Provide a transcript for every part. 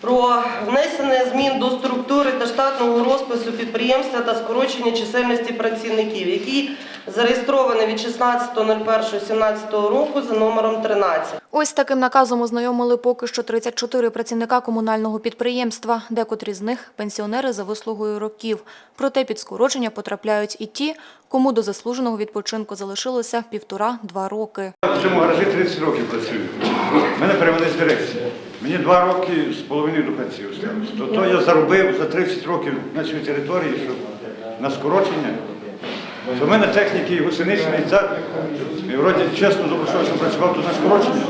про внесення змін до структури та штатного розпису підприємства та скорочення чисельності працівників, який зареєстрований від 16.01.17 року за номером 13. Ось таким наказом ознайомили поки що 34 працівника комунального підприємства, декотрі з них – пенсіонери за вислугою років. Проте під скорочення потрапляють і ті, кому до заслуженого відпочинку залишилося півтора-два роки. В цьому гаражі 30 років працюю. Мене перевели з дирекції. Мені два роки з половиною до пенсії осталось. То, то я заробив за 30 років на цій території, щоб на скорочення. То в мене техніки і гусеничний цар. І вроді чесно добросовісно працював тут на скорочення.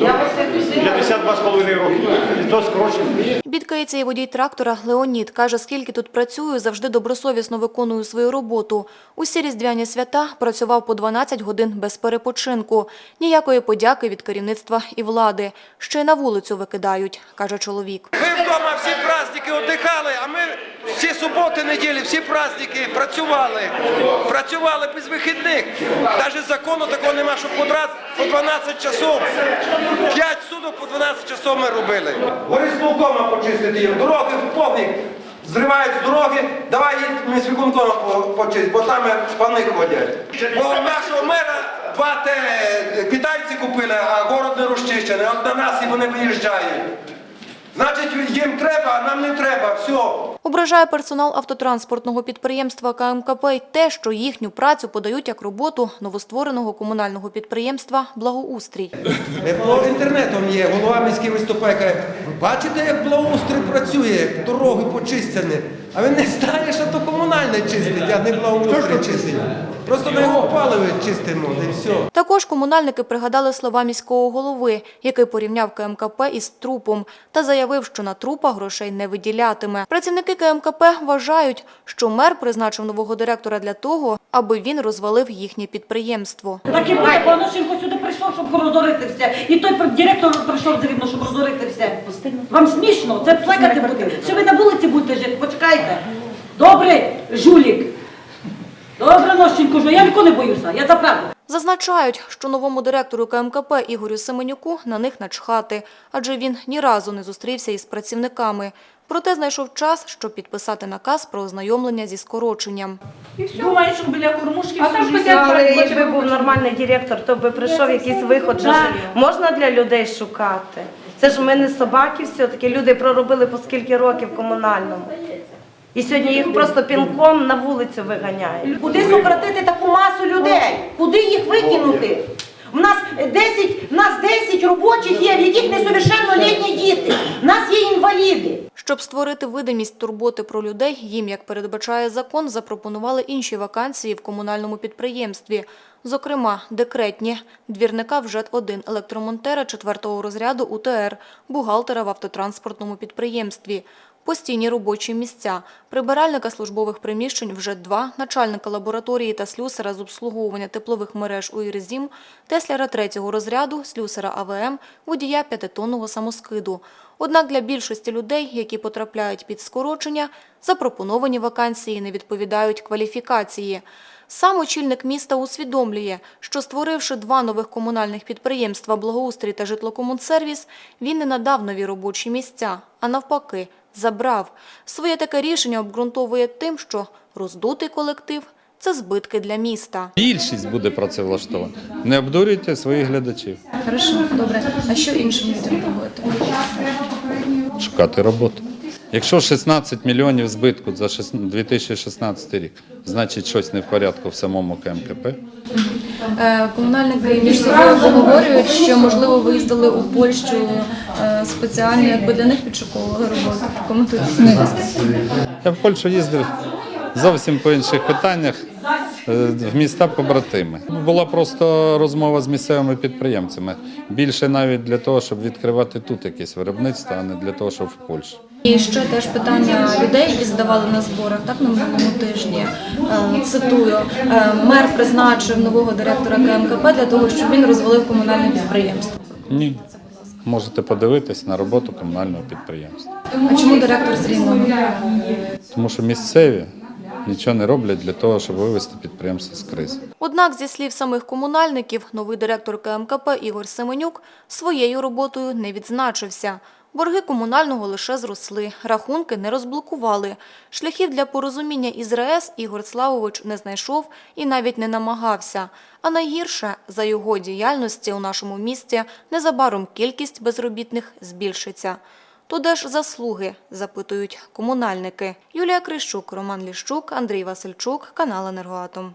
Я вас як людина 52,5 років. І то скорочення. Бідкається і водій трактора Леонід. Каже, скільки тут працюю, завжди добросовісно виконую свою роботу. Усі різдвяні свята працював по 12 годин без перепочинку. Ніякої подяки від керівництва і влади. Ще й на вулицю викидають, каже чоловік. Ви вдома всі праздники віддихали, а ми всі суботи, неділі, всі праздники працювали. Працювали без вихідних. Навіть закону такого нема, що по дра- по 12 часов. 5 суток по 12 часов ми робили. Горисполкома почистити їм, дороги в повник. Зривають з дороги, давай ми з виконкома почистити, бо там пани ходять. Бо у нашого мера два те китайці купили, а город не розчищений. От на нас і вони виїжджають. Значить, їм треба, а нам не треба. Все. Ображає персонал автотранспортного підприємства КМКП й те, що їхню працю подають як роботу новоствореного комунального підприємства «Благоустрій». По інтернетом є, голова міський виступає, бачите, як благоустрій працює, як дороги почистяні. А він не знає, що то комунальне чистить, а не благоустрій чистить. Просто на його паливо чистимо, і все. Також комунальники пригадали слова міського голови, який порівняв КМКП із трупом та заявив, що на трупа грошей не виділятиме. Працівники КМКП вважають, що мер призначив нового директора для того, аби він розвалив їхнє підприємство. Так і буде, Паношенко сюди прийшов, щоб розорити все. І той директор прийшов завідно, щоб розорити все. Вам смішно? Це плекати буде. Що ви на вулиці будете жити? Почекайте. Добре, жулік. Добре, нощенько, я нікого не боюся, я за правду. Зазначають, що новому директору КМКП Ігорю Семенюку на них начхати, адже він ні разу не зустрівся із працівниками. Проте знайшов час, щоб підписати наказ про ознайомлення зі скороченням. Думаю, що біля кормушки А там Але якби був нормальний директор, то би прийшов якийсь виход. же ж Можна для людей шукати. Це ж ми не собаки все-таки. Люди проробили по скільки років комунальному. І сьогодні їх просто пінком на вулицю виганяють. Куди сократити таку масу людей? Куди їх викинути? У нас 10, у нас 10 робочих є, в яких несовершеннолітні діти. У нас є інваліди. Щоб створити видимість турботи про людей, їм, як передбачає закон, запропонували інші вакансії в комунальному підприємстві. Зокрема, декретні – двірника в ЖЕТ-1, електромонтера 4-го розряду УТР, бухгалтера в автотранспортному підприємстві, постійні робочі місця, прибиральника службових приміщень в ЖЕТ-2, начальника лабораторії та слюсара з обслуговування теплових мереж у ІРЗІМ, тесляра 3-го розряду, слюсара АВМ, водія п'ятитонного самоскиду. Однак для більшості людей, які потрапляють під скорочення, запропоновані вакансії не відповідають кваліфікації. Сам очільник міста усвідомлює, що створивши два нових комунальних підприємства «Благоустрій» та «Житлокомунсервіс», він не надав нові робочі місця, а навпаки – забрав. Своє таке рішення обґрунтовує тим, що роздутий колектив – це збитки для міста. Більшість буде працевлаштована. Не обдурюйте своїх глядачів. Хорошо, добре. А що іншим людям робити? Шукати роботу. Якщо 16 мільйонів збитку за шест- 2016 рік, значить щось не в порядку в самому КМКП. Е, Комунальники між собою обговорюють, що можливо виїздили у Польщу е, спеціально, якби для них підшуковували роботу. Коментуйте. Я в Польщу їздив зовсім по інших питаннях е, в міста побратими. Була просто розмова з місцевими підприємцями. Більше навіть для того, щоб відкривати тут якесь виробництво, а не для того, щоб в Польщі. І ще теж питання людей, які задавали на зборах, так на минулому тижні. Е, Цитую, е, мер призначив нового директора КМКП для того, щоб він розвалив комунальне підприємство. Ні. Можете подивитись на роботу комунального підприємства. А чому директор з Рівного? Тому що місцеві нічого не роблять для того, щоб вивести підприємство з кризи. Однак, зі слів самих комунальників, новий директор КМКП Ігор Семенюк своєю роботою не відзначився. Борги комунального лише зросли, рахунки не розблокували. Шляхів для порозуміння із РАЕС Ігор Славович не знайшов і навіть не намагався. А найгірше, за його діяльності у нашому місті незабаром кількість безробітних збільшиться. То де ж заслуги, запитують комунальники. Юлія Крищук, Роман Ліщук, Андрій Васильчук, канал «Енергоатом».